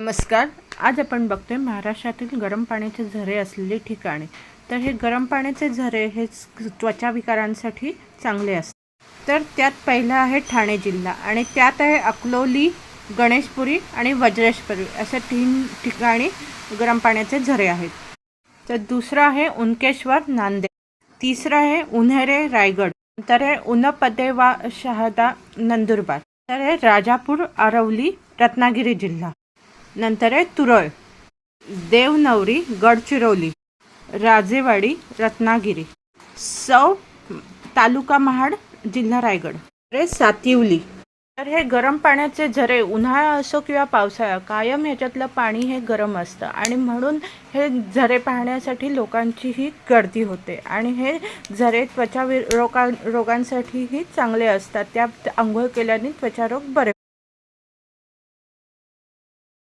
नमस्कार. आज आपण बघतोय महाराष्ट्रातील गरम पाण्याचे झरे असलेली ठिकाणे. तर हे गरम पाण्याचे झरे हे त्वचा विकारांसाठी चांगले असतात. तर त्यात पहिलं आहे ठाणे जिल्हा आणि त्यात आहे अकलोली गणेशपुरी आणि वज्रेशपुरी अशा तीन ठिकाणी गरम पाण्याचे झरे आहेत. तर दुसरं आहे उनकेश्वर नांदेड. तिसरं आहे उन्हेरे रायगड. नंतर आहे उनपदेवा शहादा नंदुरबार. तर आहे राजापूर आरवली रत्नागिरी जिल्हा. नंतर आहे तुरळ. देवनवरी गडचिरोली राजेवाडी रत्नागिरी. सौ तालुका महाड जिल्हा रायगड. अरे सातिवली. तर हे गरम पाण्याचे झरे उन्हाळा असो किंवा पावसाळा कायम ह्याच्यातलं पाणी हे गरम असतं. आणि म्हणून हे झरे पाहण्यासाठी लोकांचीही गर्दी होते. आणि हे झरे त्वचा वि रोगा रोगांसाठीही चांगले असतात. त्या आंघोळ केल्याने त्वचारोग बरे